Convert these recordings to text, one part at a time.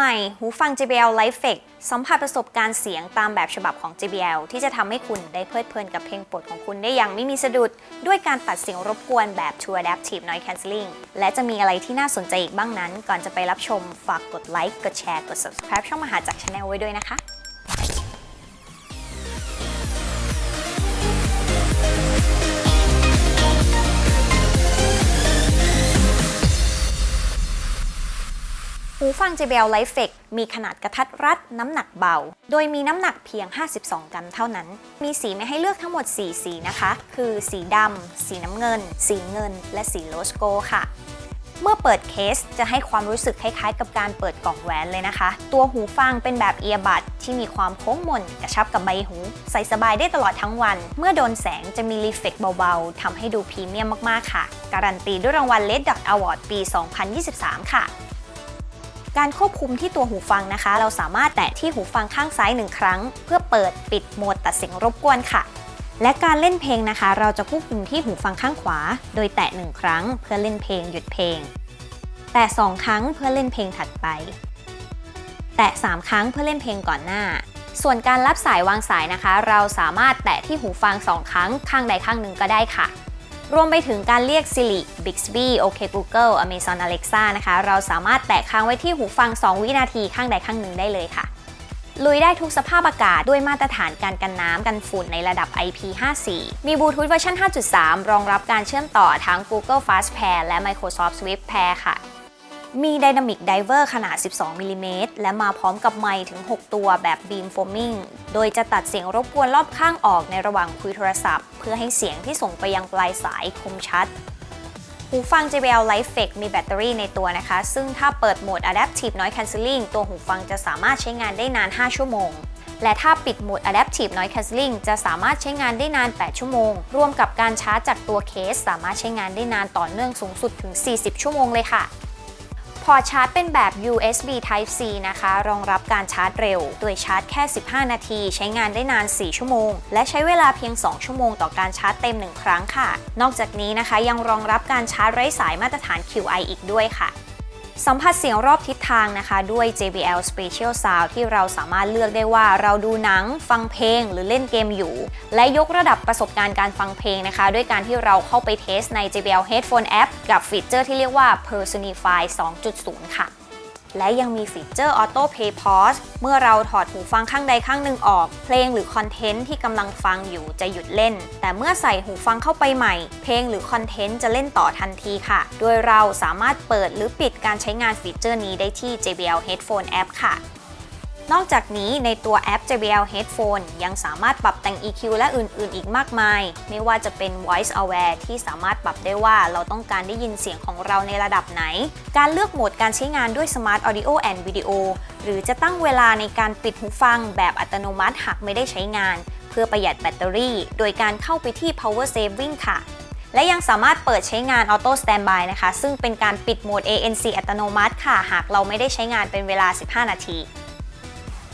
ใหม่ หูฟัง JBL Lifefect สัมผัสประสบการณ์เสียงตามแบบฉบับของ JBL ที่จะทำให้คุณได้เพลิดเพลินกับเพลงโปรดของคุณได้อย่างไม่มีสะดุด ด้วยการตัดเสียงรบกวนแบบ True Adaptive Noise Cancelling และจะมีอะไรที่น่าสนใจอีกบ้างนั้น ก่อนจะไปรับชมฝากกดไลค์กดแชร์กด subscribe ช่องมหาจักร Channel ไว้ด้วยนะคะ หูฟัง JBL Lifefect มีขนาดกระทัดรัดน้ำหนักเบา โดยมีน้ำหนักเพียง 52 กรัมเท่านั้น มีสีมาให้เลือกทั้งหมด 4 สีนะคะ คือสีดำ สีน้ำเงิน สีเงิน และสีโลสโกค่ะ เมื่อเปิดเคสจะให้ความรู้สึกคล้ายๆ กับการเปิดกล่องแหวนเลยนะคะ ตัวหูฟังเป็นแบบเอียบัดที่มีความโค้งมนกระชับกับใบหู ใส่สบายได้ตลอดทั้งวัน เมื่อโดนแสงจะมีรีเฟกเบาๆทำให้ดูพรีเมียมมากๆค่ะ การันตีด้วยรางวัล Red Dot Award ปี 2023 ค่ะ การควบคุมที่ตัวหูฟังนะคะ เราสามารถแตะที่หูฟังข้างซ้ายหนึ่งครั้ง เพื่อเปิดปิดโหมดตัดเสียงรบกวนค่ะ และการเล่นเพลงนะคะ เราจะควบคุมที่หูฟังข้างขวา โดยแตะหนึ่งครั้ง เพื่อเล่นเพลงหยุดเพลง แตะสองครั้งเพื่อเล่นเพลงถัดไป แตะ3ครั้งเพื่อเล่นเพลงก่อนหน้า ส่วนการรับสายวางสายนะคะ เราสามารถแตะที่หูฟัง2ครั้งข้างใดข้างหนึ่งก็ได้ค่ะ รวมไปถึงการเรียก Siri Bixby OK Google Amazon Alexa นะคะ เราสามารถแตะค้างไว้ที่หูฟัง 2 วินาทีข้างใดข้างหนึ่งได้เลยค่ะ ลุยได้ทุกสภาพอากาศด้วยมาตรฐานการกันน้ำกันฝุ่นในระดับ IP54 มีบลูทูธเวอร์ชัน5.3 รองรับการเชื่อมต่อทั้ง Google Fast Pair และ Microsoft Swift Pair ค่ะ มี Dynamic Diver ขนาด 12มิลลิเมตรและมาพร้อมกับไมค์ถึง 6 ตัวแบบ Beam Foaming โดยจะตัดเสียงรบกวนรอบข้างออกในระหว่างคุยโทรศัพท์ เพื่อให้เสียงที่ส่งไปยังปลายสายคมชัด หูฟัง JBL Lifefect มีแบตเตอรี่ในตัวนะคะ ซึ่งถ้าเปิดโหมด Adaptive Noise Cancelling ตัวหูฟังจะสามารถใช้งานได้นาน 5 ชั่วโมงและถ้าปิดโหมด Adaptive Noise Cancelling จะสามารถใช้งานได้นาน 8 ชั่วโมง รวมกับการชาร์จจากตัวเคส สามารถใช้งานได้นานต่อเนื่องสูงสุดถึง 40 ชั่วโมงเลยค่ะ อชาร์จเป็นแบบ USB Type C นะคะ รองรับการชาร์จเร็ว โดยชาร์จแค่ 15 นาที ใช้งานได้นาน 4 ชั่วโมง และใช้เวลาเพียง 2 ชั่วโมงต่อการชาร์จเต็ม 1 ครั้งค่ะ นอกจากนี้นะคะยังรองรับการชาร์จไร้สายมาตรฐาน QI อีกด้วยค่ะ สัมผัสเสียงรอบทิศทางนะคะ ด้วย JBL Spatial Sound ที่เราสามารถเลือกได้ว่าเราดูหนัง ฟังเพลง หรือเล่นเกมอยู่ และยกระดับประสบการณ์การฟังเพลงนะคะ ด้วยการที่เราเข้าไปเทสใน JBL Headphone App กับฟีเจอร์ที่เรียกว่า Personify 2.0 ค่ะ และยังมีฟีเจอร์ Auto Play Pause เมื่อเราถอดหูฟังข้างใดข้างหนึ่งออก เพลงหรือคอนเทนต์ที่กำลังฟังอยู่จะหยุดเล่น แต่เมื่อใส่หูฟังเข้าไปใหม่ เพลงหรือคอนเทนต์จะเล่นต่อทันทีค่ะ โดยเราสามารถเปิดหรือปิดการใช้งานฟีเจอร์นี้ได้ที่ JBL Headphone App ค่ะ นอกจากนี้ในตัวแอป JBL Headphone ยังสามารถปรับแต่ง EQ และอื่น ๆ อีกมากมาย ไม่ว่าจะเป็น Voice Aware ที่สามารถปรับได้ว่าเราต้องการได้ยินเสียงของเราในระดับไหน การเลือกโหมดการใช้งานด้วย Smart Audio and Video หรือจะตั้งเวลาในการปิดหูฟังแบบอัตโนมัติหากไม่ได้ใช้งาน เพื่อประหยัดแบตเตอรี่ โดยการเข้าไปที่ Power Saving ค่ะและยังสามารถเปิดใช้งาน Auto Standby นะคะ ซึ่งเป็นการปิดโหมด ANC อัตโนมัติค่ะ หากเราไม่ได้ใช้งานเป็นเวลา 15 นาที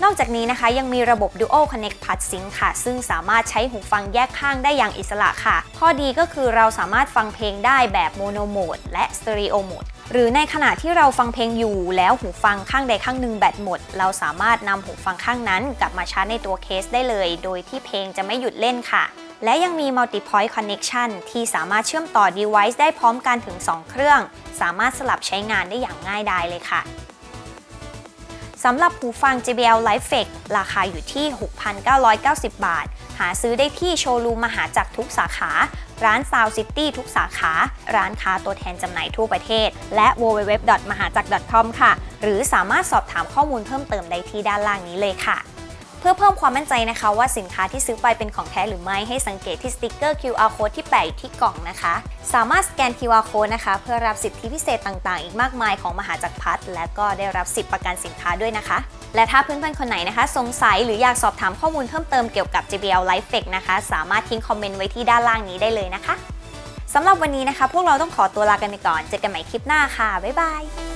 นอกจากนี้นะคะยังมีระบบ Dual Connect Plus Sync ค่ะ ซึ่งสามารถใช้หูฟังแยกข้างได้อย่างอิสระค่ะ ข้อดีก็คือเราสามารถฟังเพลงได้แบบ Mono Mode และ Stereo Mode หรือในขณะที่เราฟังเพลงอยู่แล้วหูฟังข้างใดข้างหนึ่งแบตหมด เราสามารถนำหูฟังข้างนั้นกลับมาชาร์จในตัวเคสได้เลย โดยที่เพลงจะไม่หยุดเล่นค่ะ และยังมี Multi Point Connection ที่สามารถเชื่อมต่อ device ได้พร้อมกันถึง 2 เครื่อง สามารถสลับใช้งานได้อย่างง่ายดายเลยค่ะ สำหรับหูฟัง JBL Lifefect ราคาอยู่ที่ 6,990 บาท หาซื้อได้ที่โชว์รูมมหาจักรทุกสาขา ร้าน Sound City ทุกสาขา ร้านค้าตัวแทนจำหน่ายทั่วประเทศ และ www.mahajak.com ค่ะ หรือสามารถสอบถามข้อมูลเพิ่มเติมได้ที่ด้านล่างนี้เลยค่ะ พื่อเพิ่มความมั่นใจนะคะ ว่าสินค้าที่ซื้อไปเป็นของแท้หรือไม่ให้สังเกตที่สติกเกอร์ QR code ที่แปะอยู่ที่กล่องนะคะ สามารถสแกน QR code นะคะ เพื่อรับสิทธิพิเศษต่างๆ อีกมากมายของมหาจักรพัฒและก็ได้รับสิทธิประกันสินค้าด้วยนะคะ และถ้าเพื่อนๆคนไหนนะคะ สงสัยหรืออยากสอบถามข้อมูลเพิ่มเติมเกี่ยวกับ JBL Lifefect นะคะ สามารถทิ้งคอมเมนต์ไว้ที่ด้านล่างนี้ได้เลยนะคะสำหรับวันนี้นะคะ พวกเราต้องขอตัวลากันไปก่อน เจอกันใหม่คลิปหน้าค่ะบ๊ายบาย